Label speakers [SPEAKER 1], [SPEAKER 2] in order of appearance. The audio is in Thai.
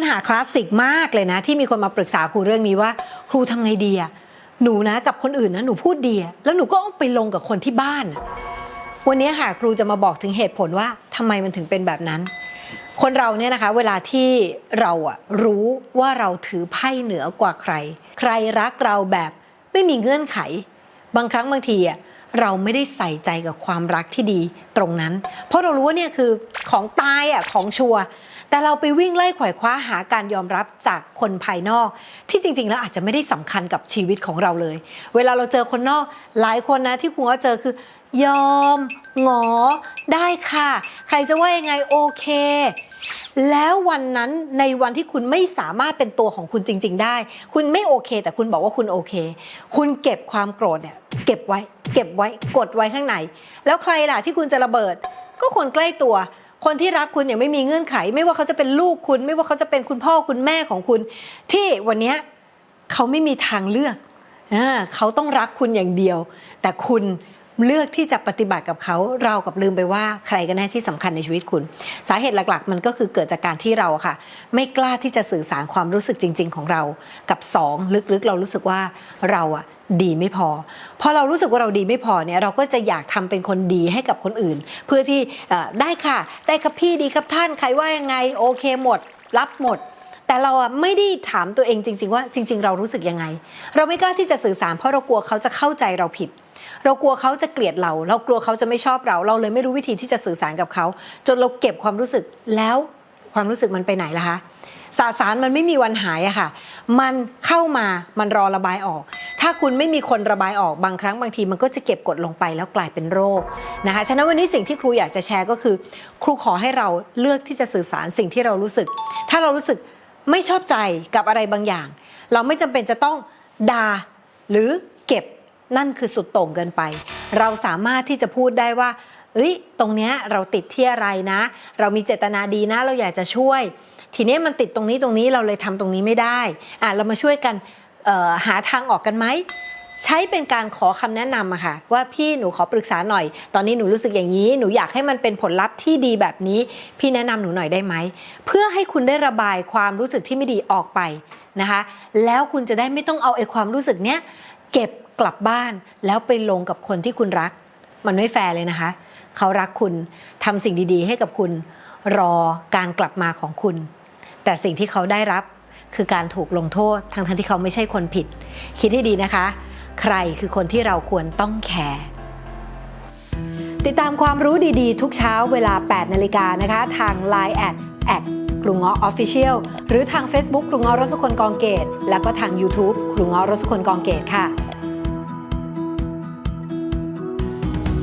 [SPEAKER 1] ปัญหาคลาสสิกมากเลยนะ ที่มีคนมาปรึกษาครูเรื่องนี้ว่า ครูทำไงดีอะหนูนะกับคนอื่นนะหนูพูดดีแล้วหนูก็เอาไปลงกับคนที่บ้าน วันนี้ค่ะครูจะมาบอกถึงเหตุผลว่าทำไมมันถึงเป็นแบบนั้น คนเราเนี่ยนะคะ เวลาที่เราอะรู้ว่าเราถือไพ่เหนือกว่าใคร ใครรักเราแบบไม่มีเงื่อนไข บางครั้งบางทีอะ เราไม่ได้ใส่ใจกับความรักที่ดีตรงนั้น เพราะเรารู้ว่าเนี่ยคือของตายอะของชัวร์แต่เราไปวิ่งไล่ขว่คว้าหาการยอมรับจากคนภายนอก ที่จริง ๆ แล้วอาจจะไม่ได้สำคัญกับชีวิตของเราเลย เวลาเราเจอคนนอกหลายคนนะที่ครูว่าเจอคือยอมงอได้ค่ะ ใครจะว่ายังไงโอเค แล้ววันนั้นในวันที่คุณไม่สามารถเป็นตัวของคุณจริง ๆ ได้ คุณไม่โอเค แต่คุณบอกว่าคุณโอเค คุณเก็บความโกรธเนี่ยเก็บไว้ ก็บไว้กดไว้ข้างในแล้วใครล่ะที่คุณจะระเบิด ก็คนใกล้ตัว คนที่รักคุณอย่างไม่มีเงื่อนไข ไม่ว่าเขาจะเป็นลูกคุณ ไม่ว่าเขาจะเป็นคุณพ่อคุณแม่ของคุณ ที่วันนี้เขาไม่มีทางเลือกอเขาต้องรักคุณอย่างเดียว แต่คุณ เลือกที่จะปฏิบัติกับเขาเรากับลืมไปว่าใครกันแน่ที่สำคัญในชีวิตคุณ สาเหตุหลักๆ มันก็คือเกิดจากการที่เราค่ะ ไม่กล้าที่จะสื่อสารความรู้สึกจริง ๆ ของเรา กับสองลึกๆ เรารู้สึกว่าเราอะดีไม่พอ พอเรารู้สึกว่าเราดีไม่พอเนี่ยเราก็จะอยากทำเป็นคนดีให้กับคนอื่น เพื่อที่ได้ค่ะ ได้ครับพี่ดีครับท่านใครว่ายังไงโอเคหมด รับหมด แต่เราอะไม่ได้ถามตัวเองจริง ๆ ว่าจริง ๆ เรารู้สึกยังไง เราไม่กล้าที่จะสื่อสารเพราะเรากลัวเขาจะเข้าใจเราผิด เรากลัวเขาจะเกลียดเรา เรากลัวเขาจะไม่ชอบเรา เราเลยไม่รู้วิธีที่จะสื่อสารกับเขา จนเราเก็บความรู้สึกแล้วความรู้สึกมันไปไหนล่ะคะสาสารมันไม่มีวันหายอะค่ะ มันเข้ามามันรอระบายออก ถ้าคุณไม่มีคนระบายออกบางครั้งบางทีมันก็จะเก็บกดลงไปแล้วกลายเป็นโรคนะคะฉะนั้นวันนี้สิ่งที่ครูอยากจะแชร์ก็คือ ครูขอให้เราเลือกที่จะสื่อสารสิ่งที่เรารู้สึก ถ้าเรารู้สึก ไม่ชอบใจกับอะไรบางอย่าง เราไม่จำเป็นจะต้องด่าหรือเก็บนั่นคือสุดโต่งเกินไป เราสามารถที่จะพูดได้ว่าเอ้ยตรงเนี้ยเราติดที่อะไรนะ เรามีเจตนาดีนะ เราอยากจะช่วย ทีนี้มันติดตรงนี้ตรงนี้เราเลยทำตรงนี้ไม่ได้อะเรามาช่วยกันหาทางออกกันไหม ใช้เป็นการขอคำแนะนำอะค่ะว่าพี่หนูขอปรึกษาหน่อย ตอนนี้หนูรู้สึกอย่างนี้ หนูอยากให้มันเป็นผลลัพธ์ที่ดีแบบนี้ พี่แนะนำหนูหน่อยได้ไหม เพื่อให้คุณได้ระบายความรู้สึกที่ไม่ดีออกไปนะคะ แล้วคุณจะได้ไม่ต้องเอาไอ้ความรู้สึกเนี้ยเก็บกลับบ้านแล้วไปลงกับคนที่คุณรัก มันไม่แฟร์เลยนะคะ เขารักคุณทำสิ่งดีๆ ให้กับคุณ รอการกลับมาของคุณ แต่สิ่งที่เขาได้รับคือการถูกลงโทษทั้งทที่เขาไม่ใช่คนผิด คิดให้ดีนะคะ ใครคือคนที่เราควรต้องแคร์ติดตามความรู้ดีๆ ทุกเช้าเวลา 8 นาฬิกานะคะ ทาง Line แอดแอดกรุงเงาะออฟฟิเชียลหรือทาง Facebook กรุงเงาะรสคนกองเกต แล้วก็ทาง YouTube กรุงเงาะรสคนกองเกตค่ะ